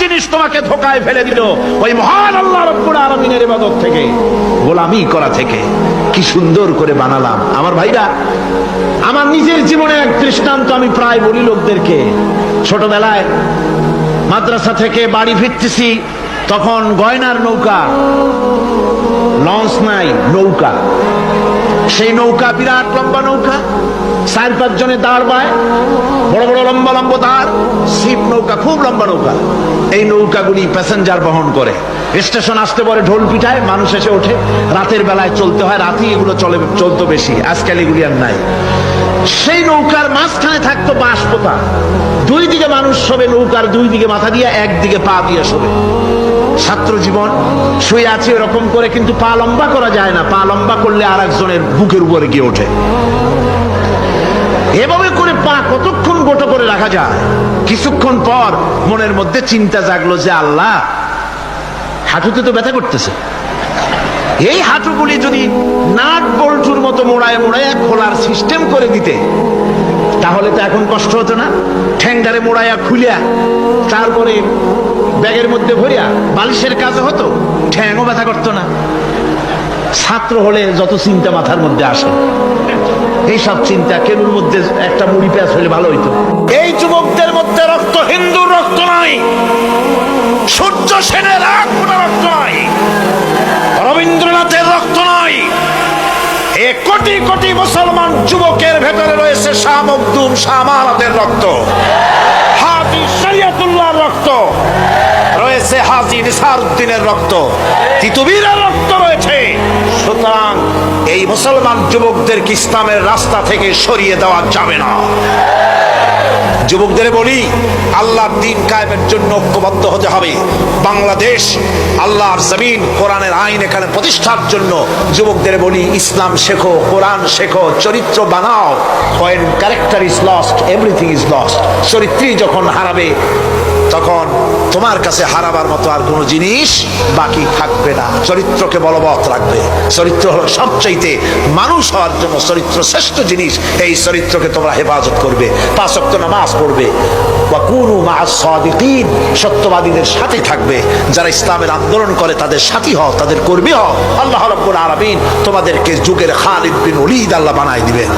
জিনিস তোমাকে ধোকায় ফেলে দিল। ওই মহান আল্লাহ রব্বুল আলমিনের ইবাদত থেকে, গোলামি করা থেকে। কি সুন্দর করে বানালাম। আমার ভাইরা, আমার নিজের জীবনে এক দৃষ্টান্ত আমি প্রায় বলি লোকদেরকে। ছোটবেলায় মাদ্রাসা থেকে বাড়ি ফিরতেছি, তখন গয়নার নৌকা লঞ্চ নাই, নৌকা। সেই নৌকা বিরাট লম্বা নৌকা। চার পাঁচ জনে দাঁড় বায়। বড় বড় লম্বা লম্বা দাঁড় শিপ নৌকা, খুব লম্বা নৌকা। এই নৌকাগুলি প্যাসেঞ্জার বহন করে। স্টেশন আসতে পরে ঢোল পিঠায়, মানুষ এসে ওঠে। রাতের বেলায় চলতে হয়, রাতেই এগুলো চলে, চলতো বেশি। আজকাল এগুলি আর নাই। সেই নৌকার মাঝখানে থাকতো বাঁশ পোতা দুই দিকে মানুষ শোবে নৌকার দুই দিকে মাথা দিয়ে একদিকে পা দিয়ে শোবে। ছাত্র জীবন, শুয়ে আছে এরকম করে, কিন্তু পা লম্বা করা যায় না। পা লম্বা করলে আর একজনের বুকের উপরে গিয়ে ওঠে। এভাবে করে পা কতক্ষণ গোটো করে রাখা যায়? কিছুক্ষণ পর মনের মধ্যে চিন্তা জাগলো যে আল্লাহ, হাঁটুতে তো ব্যথা করতেছে। এই হাঁটুগুলি যদি নাট বল্টুর মতো মোড়ায় মোড়ায় খোলার সিস্টেম করে দিতে, তাহলে তো এখন কষ্ট হতো না। ঠ্যাংটারে মোড়াইয়া খুলিয়া, তারপরে ব্যাগের মধ্যে ভরিয়া বালিশের কাজ হতো ঠ্যাংও ব্যথা করতো না। ছাত্র হলে যত চিন্তা মাথার মধ্যে আসে। এইসব চিন্তা, কেনুর মধ্যে একটা মুড়ি পেঁয়াজ হলে ভালো হইতো। এই যুবকদের মধ্যে রক্ত, হিন্দুর রক্ত নাই। সূর্য সেনের এক রক্ত নাই। রবীন্দ্রনাথের রক্ত নাই। এ কোটি কোটি মুসলমান যুবকের ভেতরে রয়েছে শাহ মখদুম শাহ রক্ত। হাজি শরিয়তুল্লাহর রক্ত। রয়েছে হাজি নিসারউদ্দিনের রক্ত। তিতুবীরের রক্ত রয়েছে। মুসলমান যুবকদেরকে ইসলামের রাস্তা থেকে সরিয়ে দেওয়া যাবে না? যুবকদের বলি, আল্লাহর দিন কায়েমের জন্য ঐক্যবদ্ধ হতে হবে। বাংলাদেশ আল্লাহর জমিন কোরআনের আইন এখানে প্রতিষ্ঠার জন্য যুবকদের বলি, ইসলাম শেখো, কোরআন শেখো, চরিত্র বানাও। When character is lost everything is lost চরিত্রী যখন হারাবে তখন তোমার কাছে হারাবার মতো আর কোনো জিনিস বাকি থাকবে না। চরিত্রকে বলবৎ রাখবে। চরিত্র হলো সবচাইতে মানুষ হওয়ার জন্য চরিত্র শ্রেষ্ঠ জিনিস। এই চরিত্রকে তোমরা হেফাজত করবে। পাঁচ ওয়াক্ত নামাজ পড়বে। বা কোনো মা'আস সাদিকিন। সত্যবাদীদের সাথে থাকবে। যারা ইসলামের আন্দোলন করে, তাদের সাথী হও, তাদের কর্মী হও। আল্লাহ রাব্বুল আলামিন তোমাদেরকে যুগের খালিদ বিন ওলীদ আল্লাহ বানাই দিবেন।